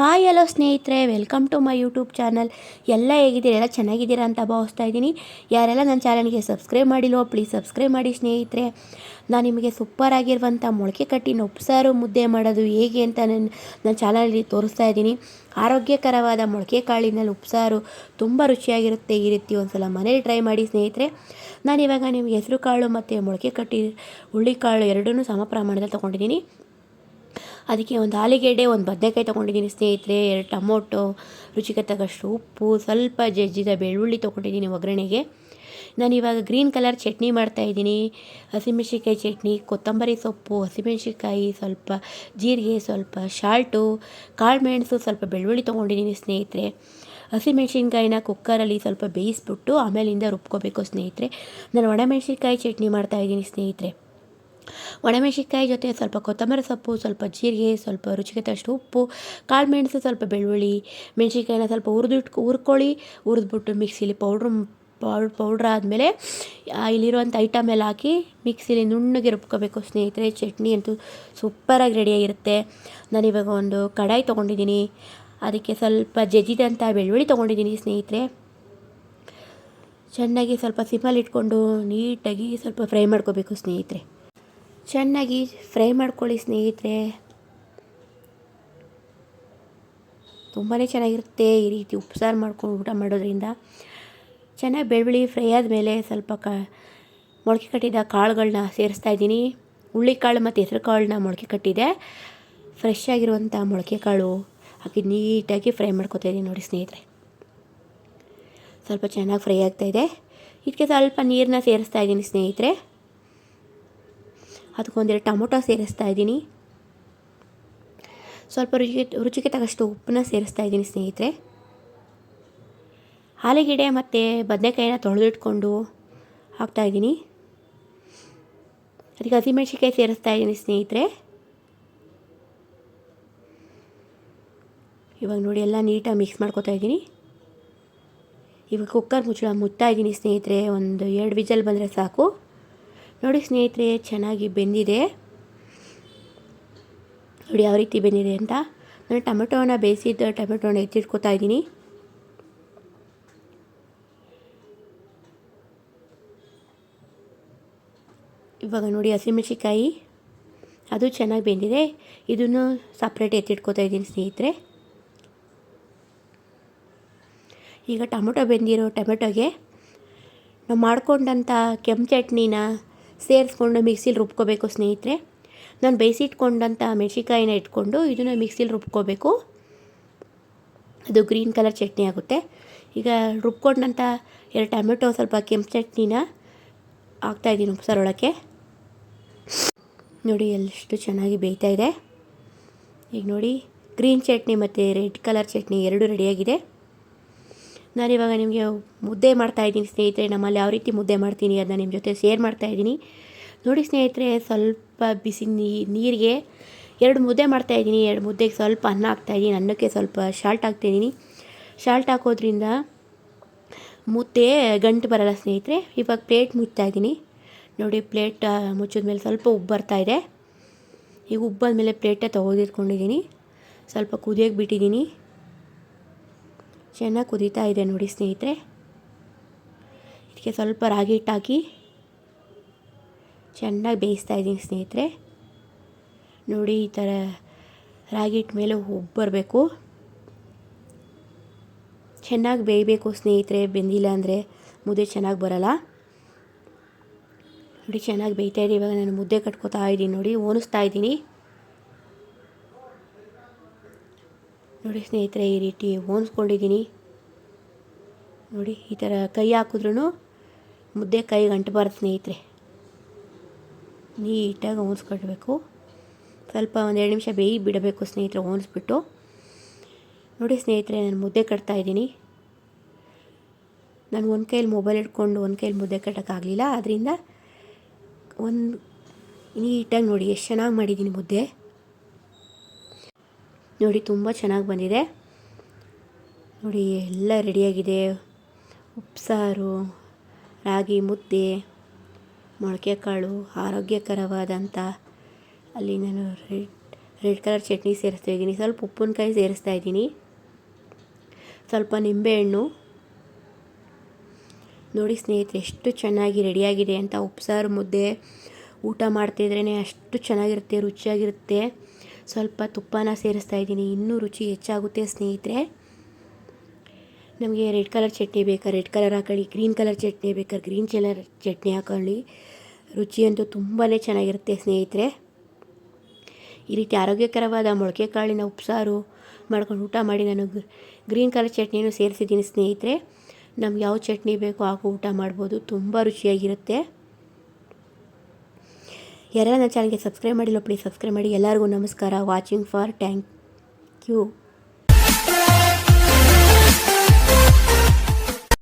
Hi hello ಸ್ನೇಹಿತರೆ, welcome to my YouTube channel. ಎಲ್ಲ ಹೇಗಿದ್ದೀರಾ? ಎಲ್ಲ ಚೆನ್ನಾಗಿದ್ದೀರಾ ಅಂತ ಭಾವಿಸ್ತಾ ಇದ್ದೀನಿ. ಯಾರೆಲ್ಲ ನನ್ನ ಚಾನಲ್ಗೆ ಸಬ್ಸ್ಕ್ರೈಬ್ ಮಾಡಿಲ್ವೋ, ಪ್ಲೀಸ್ ಸಬ್ಸ್ಕ್ರೈಬ್ ಮಾಡಿ ಸ್ನೇಹಿತರೆ. ನಾನು ನಿಮಗೆ ಸೂಪರ್ ಆಗಿರುವಂಥ ಮೊಳಕೆ ಕಟ್ಟಿನ ಉಪ್ಸಾರು ಮುದ್ದೆ ಮಾಡೋದು ಹೇಗೆ ಅಂತ ನನ್ನ ನನ್ನ ಚಾನಲಲ್ಲಿ ತೋರಿಸ್ತಾ ಇದ್ದೀನಿ. ಆರೋಗ್ಯಕರವಾದ ಮೊಳಕೆ ಕಾಳಿನಲ್ಲಿ ಉಪ್ಸಾರು ತುಂಬ ರುಚಿಯಾಗಿರುತ್ತೆ ಈ ರೀತಿ ಒಂದು ಸಲ ಮನೇಲಿ ಟ್ರೈ ಮಾಡಿ ಸ್ನೇಹಿತರೆ. ನಾನಿವಾಗ ನಿಮಗೆ ಹೆಸರು ಕಾಳು ಮತ್ತು ಮೊಳಕೆ ಕಟ್ಟಿ ಹುಳ್ಳಿಕಾಳು ಎರಡನ್ನೂ ಸಮ ಪ್ರಮಾಣದಲ್ಲಿ ತೊಗೊಂಡಿದ್ದೀನಿ. ಅದಕ್ಕೆ ಒಂದು ಆಲೂಗೆಡ್ಡೆ, ಒಂದು ಬದನೆಕಾಯಿ ತೊಗೊಂಡಿದ್ದೀನಿ ಸ್ನೇಹಿತರೆ, ಎರಡು ಟೊಮೊಟೊ, ರುಚಿಗೆ ತಗಷ್ಟು ಉಪ್ಪು, ಸ್ವಲ್ಪ ಜಜ್ಜಿದ ಬೆಳ್ಳುಳ್ಳಿ ತೊಗೊಂಡಿದ್ದೀನಿ ಒಗ್ಗರಣೆಗೆ. ನಾನು ಇವಾಗ ಗ್ರೀನ್ ಕಲರ್ ಚಟ್ನಿ ಮಾಡ್ತಾಯಿದ್ದೀನಿ ಹಸಿಮೆಣ್ಸಿನ್ಕಾಯಿ ಚಟ್ನಿ, ಕೊತ್ತಂಬರಿ ಸೊಪ್ಪು, ಹಸಿಮೆಣ್ಸಿನ್ಕಾಯಿ, ಸ್ವಲ್ಪ ಜೀರಿಗೆ, ಸ್ವಲ್ಪ ಶಾಲ್ಟು ಕಾಳುಮೆಣಸು, ಸ್ವಲ್ಪ ಬೆಳ್ಳುಳ್ಳಿ ತೊಗೊಂಡಿದ್ದೀನಿ ಸ್ನೇಹಿತರೆ. ಹಸಿಮೆಣ್ಸಿನ್ಕಾಯಿನ ಕುಕ್ಕರಲ್ಲಿ ಸ್ವಲ್ಪ ಬೇಯಿಸ್ಬಿಟ್ಟು ಆಮೇಲಿಂದ ರುಬ್ಕೋಬೇಕು ಸ್ನೇಹಿತರೆ. ನಾನು ಒಣಮೆಣ್ಸಿನ್ಕಾಯಿ ಚಟ್ನಿ ಮಾಡ್ತಾಯಿದ್ದೀನಿ ಸ್ನೇಹಿತರೆ. ಒಣಮೆಣಸಿನ್ಕಾಯಿ ಜೊತೆ ಸ್ವಲ್ಪ ಕೊತ್ತಂಬರಿ ಸೊಪ್ಪು, ಸ್ವಲ್ಪ ಜೀರಿಗೆ, ಸ್ವಲ್ಪ ರುಚಿಗೆ ತಷ್ಟು ಉಪ್ಪು, ಕಾಳು ಮೆಣಸು, ಸ್ವಲ್ಪ ಬೆಳ್ಳುಳ್ಳಿ, ಮೆಣಸಿನ್ಕಾಯಿನ ಸ್ವಲ್ಪ ಹುರಿದಿಟ್ಕೊ ಹುರ್ಕೊಳ್ಳಿ, ಹುರಿದ್ಬಿಟ್ಟು ಮಿಕ್ಸಿಲಿ ಪೌಡ್ರ್ ಪೌಡ್ ಪೌಡ್ರ್ ಆದಮೇಲೆ ಇಲ್ಲಿರುವಂಥ ಐಟಮ್ ಎಲ್ಲ ಹಾಕಿ ಮಿಕ್ಸಿಲಿ ನುಣ್ಣಗೆ ರುಬ್ಕೋಬೇಕು. ಸ್ನೇಹಿತರೆ, ಚಟ್ನಿ ಅಂತೂ ಸೂಪರಾಗಿ ರೆಡಿಯಾಗಿರುತ್ತೆ. ನಾನಿವಾಗ ಒಂದು ಕಡಾಯಿ ತೊಗೊಂಡಿದ್ದೀನಿ. ಅದಕ್ಕೆ ಸ್ವಲ್ಪ ಜಜ್ಜಿದಂಥ ಬೆಳ್ಳುಳ್ಳಿ ತೊಗೊಂಡಿದ್ದೀನಿ ಸ್ನೇಹಿತರೆ. ಚೆನ್ನಾಗಿ ಸ್ವಲ್ಪ ಸಿಮ್ಮಲ್ಲಿ ಇಟ್ಕೊಂಡು ನೀಟಾಗಿ ಸ್ವಲ್ಪ ಫ್ರೈ ಮಾಡ್ಕೋಬೇಕು ಸ್ನೇಹಿತರೆ. ಚೆನ್ನಾಗಿ ಫ್ರೈ ಮಾಡ್ಕೊಳ್ಳಿ ಸ್ನೇಹಿತರೆ. ತುಂಬಾ ಚೆನ್ನಾಗಿರುತ್ತೆ ಈ ರೀತಿ ಉಪ್ಸಾರು ಮಾಡ್ಕೊಂಡು ಊಟ ಮಾಡೋದ್ರಿಂದ. ಚೆನ್ನಾಗಿ ಬೆಳ್ಳುಳ್ಳಿ ಫ್ರೈ ಆದಮೇಲೆ ಸ್ವಲ್ಪ ಕ ಮೊಳಕೆ ಕಟ್ಟಿದ ಕಾಳುಗಳನ್ನ ಸೇರಿಸ್ತಾ ಇದ್ದೀನಿ. ಹುಳ್ಳಿಕಾಳು ಮತ್ತು ಹೆಸರು ಕಾಳನ್ನ ಮೊಳಕೆ ಕಟ್ಟಿದೆ. ಫ್ರೆಶ್ ಆಗಿರುವಂಥ ಮೊಳಕೆ ಕಾಳು ಹಾಕಿ ನೀಟಾಗಿ ಫ್ರೈ ಮಾಡ್ಕೊತಾ ಇದ್ದೀನಿ ನೋಡಿ ಸ್ನೇಹಿತರೆ. ಸ್ವಲ್ಪ ಚೆನ್ನಾಗಿ ಫ್ರೈ ಆಗ್ತಾಯಿದೆ ಇದಕ್ಕೆ ಸ್ವಲ್ಪ ನೀರನ್ನ ಸೇರಿಸ್ತಾ ಇದ್ದೀನಿ ಸ್ನೇಹಿತರೆ. ಅದಕ್ಕೊಂದೆರಡು ಟೊಮೊಟೊ ಸೇರಿಸ್ತಾ ಇದ್ದೀನಿ. ಸ್ವಲ್ಪ ರುಚಿಗೆ ರುಚಿಗೆ ತಕ್ಕಷ್ಟು ಉಪ್ಪನ್ನ ಸೇರಿಸ್ತಾ ಇದ್ದೀನಿ ಸ್ನೇಹಿತರೆ. ಆಲೂಗೆಡ್ಡೆ ಮತ್ತು ಬದನೆಕಾಯಿನ ತೊಳೆದಿಟ್ಕೊಂಡು ಹಾಕ್ತಾಯಿದ್ದೀನಿ ಅದಕ್ಕೆ ಹಸಿಮೆಣ್ಸಿನ್ಕಾಯಿ ಸೇರಿಸ್ತಾ ಇದ್ದೀನಿ ಸ್ನೇಹಿತರೆ. ಇವಾಗ ನೋಡಿ ಎಲ್ಲ ನೀಟಾಗಿ ಮಿಕ್ಸ್ ಮಾಡ್ಕೋತಾ ಇದ್ದೀನಿ. ಇವಾಗ ಕುಕ್ಕರ್ ಮುಚ್ಚಳ ಮುಚ್ತಾ ಇದ್ದೀನಿ ಸ್ನೇಹಿತರೆ. ಒಂದು ಎರಡು ವಿಜಲ್ ಬಂದರೆ ಸಾಕು. ನೋಡಿ ಸ್ನೇಹಿತರೆ, ಚೆನ್ನಾಗಿ ಬೆಂದಿದೆ. ನೋಡಿ ಯಾವ ರೀತಿ ಬೆಂದಿದೆ ಅಂತ. ನಾನು ಟೊಮೆಟೊನ ಬೇಯಿಸಿದ್ದು ಟೊಮೆಟೊನ ಎತ್ತಿಟ್ಕೋತಾ ಇದ್ದೀನಿ. ಇವಾಗ ನೋಡಿ ಹಸಿಮೆಣ್ಸಿಕಾಯಿ ಅದು ಚೆನ್ನಾಗಿ ಬೆಂದಿದೆ. ಇದನ್ನು ಸಪ್ರೇಟ್ ಎತ್ತಿಟ್ಕೋತಾ ಇದ್ದೀನಿ ಸ್ನೇಹಿತರೆ. ಈಗ ಟೊಮೆಟೊ ಬೆಂದಿರೋ ಟೊಮೆಟೊಗೆ ನಾವು ಮಾಡ್ಕೊಂಡಂಥ ಕೆಂಪು ಚಟ್ನಿನ ಸೇರಿಸ್ಕೊಂಡು ಮಿಕ್ಸಿಲಿ ರುಬ್ಕೋಬೇಕು ಸ್ನೇಹಿತರೆ. ನಾನು ಬೇಯಿಸಿಟ್ಕೊಂಡಂಥ ಮೆಣಸಿಕಾಯಿನ ಇಟ್ಕೊಂಡು ಇದನ್ನು ಮಿಕ್ಸಿಲಿ ರುಬ್ಕೋಬೇಕು. ಅದು ಗ್ರೀನ್ ಕಲರ್ ಚಟ್ನಿ ಆಗುತ್ತೆ. ಈಗ ರುಬ್ಕೊಂಡಂಥ ಎರಡು ಟೊಮೆಟೊ, ಸ್ವಲ್ಪ ಕೆಂಪು ಚಟ್ನಿನ ಹಾಕ್ತಾಯಿದ್ದೀನಿ ಉಪ್ಸಾರೊಳಕ್ಕೆ ನೋಡಿ ಎಷ್ಟು ಚೆನ್ನಾಗಿ ಬೇಯ್ತಾ ಇದೆ. ಈಗ ನೋಡಿ, ಗ್ರೀನ್ ಚಟ್ನಿ ಮತ್ತು ರೆಡ್ ಕಲರ್ ಚಟ್ನಿ ಎರಡು ರೆಡಿಯಾಗಿದೆ ನಾನಿವಾಗ ನಿಮಗೆ ಮುದ್ದೆ ಮಾಡ್ತಾಯಿದ್ದೀನಿ ಸ್ನೇಹಿತರೆ, ನಮ್ಮಲ್ಲಿ ಯಾವ ರೀತಿ ಮುದ್ದೆ ಮಾಡ್ತೀನಿ ಅದನ್ನ ನಿಮ್ಮ ಜೊತೆ ಶೇರ್ ಮಾಡ್ತಾಯಿದ್ದೀನಿ ನೋಡಿ ಸ್ನೇಹಿತರೆ, ಸ್ವಲ್ಪ ಬಿಸಿ ನೀರಿಗೆ ಎರಡು ಮುದ್ದೆ ಮಾಡ್ತಾ ಇದ್ದೀನಿ. ಎರಡು ಮುದ್ದೆಗೆ ಸ್ವಲ್ಪ ಅನ್ನ ಹಾಕ್ತಾಯಿದ್ದೀನಿ ಅನ್ನಕ್ಕೆ ಸ್ವಲ್ಪ ಶಾಲ್ಟ್ ಹಾಕ್ತಾಯಿದ್ದೀನಿ ಶಾಲ್ಟ್ ಹಾಕೋದ್ರಿಂದ ಮುದ್ದೆ ಗಂಟು ಬರಲ್ಲ ಸ್ನೇಹಿತರೆ. ಇವಾಗ ಪ್ಲೇಟ್ ಮುಚ್ತಾಯಿದ್ದೀನಿ ನೋಡಿ ಪ್ಲೇಟ್ ಮುಚ್ಚಿದ್ಮೇಲೆ ಸ್ವಲ್ಪ ಉಬ್ಬು ಬರ್ತಾಯಿದೆ ಈಗ ಉಬ್ಬಾದ್ಮೇಲೆ ಪ್ಲೇಟೇ ತೊಗೊದಿಟ್ಕೊಂಡಿದ್ದೀನಿ ಸ್ವಲ್ಪ ಕುದಿಯೋಕೆ ಬಿಟ್ಟಿದ್ದೀನಿ. ಚೆನ್ನಾಗಿ ಕುದೀತಾ ಇದೆ ನೋಡಿ ಸ್ನೇಹಿತರೆ. ಇದಕ್ಕೆ ಸ್ವಲ್ಪ ರಾಗಿ ಹಿಟ್ಟು ಹಾಕಿ ಚೆನ್ನಾಗಿ ಬೇಯಿಸ್ತಾ ಇದ್ದೀನಿ ಸ್ನೇಹಿತರೆ. ನೋಡಿ ಈ ಥರ ರಾಗಿ ಹಿಟ್ಟು ಮೇಲೆ ಉಬ್ಬು ಬರಬೇಕು. ಚೆನ್ನಾಗಿ ಬೇಯಬೇಕು ಸ್ನೇಹಿತರೆ, ಬೆಂದಿಲ್ಲ ಅಂದರೆ ಮುದ್ದೆ ಚೆನ್ನಾಗಿ ಬರಲ್ಲ. ನೋಡಿ ಚೆನ್ನಾಗಿ ಬೇಯ್ತಾ ಇದೆ, ಇವಾಗ ನಾನು ಮುದ್ದೆ ಕಟ್ಕೋತಾ ಇದ್ದೀನಿ ನೋಡಿ ಓನಿಸ್ತಾ ಇದ್ದೀನಿ ನೋಡಿ ಸ್ನೇಹಿತರೆ, ಈ ರೀತಿ ಓನ್ಸ್ಕೊಂಡಿದ್ದೀನಿ ನೋಡಿ, ಈ ಥರ ಕೈ ಹಾಕಿದ್ರೂ ಮುದ್ದೆ ಕೈ ಗಂಟಬಾರ್ದು ಸ್ನೇಹಿತರೆ. ನೀಟಾಗಿ ಹೋನ್ಸ್ಕೊಳ್ಬೇಕು. ಸ್ವಲ್ಪ ಒಂದೆರಡು ನಿಮಿಷ ಬೇಯಿ ಬಿಡಬೇಕು ಸ್ನೇಹಿತರೆ ಓನ್ಸ್ಬಿಟ್ಟು ನೋಡಿ ಸ್ನೇಹಿತರೆ, ನಾನು ಮುದ್ದೆ ಕಟ್ತಾ ಇದ್ದೀನಿ. ನಾನು ಒಂದು ಕೈಯಲ್ಲಿ ಮೊಬೈಲ್ ಇಟ್ಕೊಂಡು ಒಂದು ಕೈಯಲ್ಲಿ ಮುದ್ದೆ ಕಟ್ಟೋಕ್ಕಾಗಲಿಲ್ಲ ಅದರಿಂದ ಒಂದು ನೀಟಾಗಿ ನೋಡಿ, ಎಷ್ಟು ಚೆನ್ನಾಗಿ ಮಾಡಿದ್ದೀನಿ ಮುದ್ದೆ. ನೋಡಿ, ತುಂಬ ಚೆನ್ನಾಗಿ ಬಂದಿದೆ. ನೋಡಿ, ಎಲ್ಲ ರೆಡಿಯಾಗಿದೆ. ಉಪ್ಸಾರು, ರಾಗಿ ಮುದ್ದೆ ಮೊಳಕೆ ಕಾಳು ಆರೋಗ್ಯಕರವಾದಂಥ ಅಲ್ಲಿ ನಾನು ರೆಡ್ ರೆಡ್ ಕಲರ್ ಚಟ್ನಿ ಸೇರಿಸ್ತಾ ಇದ್ದೀನಿ. ಸ್ವಲ್ಪ ಉಪ್ಪಿನಕಾಯಿ ಸೇರಿಸ್ತಾ ಇದ್ದೀನಿ. ಸ್ವಲ್ಪ ನಿಂಬೆಹಣ್ಣು. ನೋಡಿ, ಸ್ನೇಹಿತರೆ, ಎಷ್ಟು ಚೆನ್ನಾಗಿ ರೆಡಿಯಾಗಿದೆ ಅಂತ. ಉಪ್ಸಾರು, ಮುದ್ದೆ, ಊಟ ಮಾಡ್ತಿದ್ರೇ ಅಷ್ಟು ಚೆನ್ನಾಗಿರುತ್ತೆ, ರುಚಿಯಾಗಿರುತ್ತೆ. ಸ್ವಲ್ಪ ತುಪ್ಪನ ಸೇರಿಸ್ತಾ ಇದ್ದೀನಿ. ಇನ್ನೂ ರುಚಿ ಹೆಚ್ಚಾಗುತ್ತೆ ಸ್ನೇಹಿತರೆ. ನಮಗೆ ರೆಡ್ ಕಲರ್ ಚಟ್ನಿ ಬೇಕಾ? ರೆಡ್ ಕಲರ್ ಹಾಕೊಳ್ಳಿ, ಗ್ರೀನ್ ಕಲರ್ ಚಟ್ನಿ ಬೇಕಾ? ಗ್ರೀನ್ ಕಲರ್ ಚಟ್ನಿ ಹಾಕೊಳ್ಳಿ. ರುಚಿಯಂತೂ ತುಂಬಾ ಚೆನ್ನಾಗಿರುತ್ತೆ ಸ್ನೇಹಿತರೆ. ಈ ರೀತಿ ಆರೋಗ್ಯಕರವಾದ ಮೊಳಕೆ ಕಾಳಿನ ಉಪ್ಸಾರು ಮಾಡ್ಕೊಂಡು ಊಟ ಮಾಡಿ ನಾನು ಗ್ರೀನ್ ಕಲರ್ ಚಟ್ನಿನೂ ಸೇರಿಸಿದ್ದೀನಿ ಸ್ನೇಹಿತರೆ. ನಮ್ಗೆ ಯಾವ ಚಟ್ನಿ ಬೇಕೋ ಹಾಕೋ ಊಟ ಮಾಡ್ಬೋದು. ತುಂಬ ರುಚಿಯಾಗಿರುತ್ತೆ. ಯಾರೆಲ್ಲ ನನ್ನ ಚಾನಲ್ಗೆ ಸಬ್ಸ್ಕ್ರೈಬ್ ಮಾಡಿಲ್ಲ ಪ್ಲೀಸ್ ಸಬ್ಸ್ಕ್ರೈಬ್ ಮಾಡಿ. ಎಲ್ಲರಿಗೂ ನಮಸ್ಕಾರ. Watching for thank you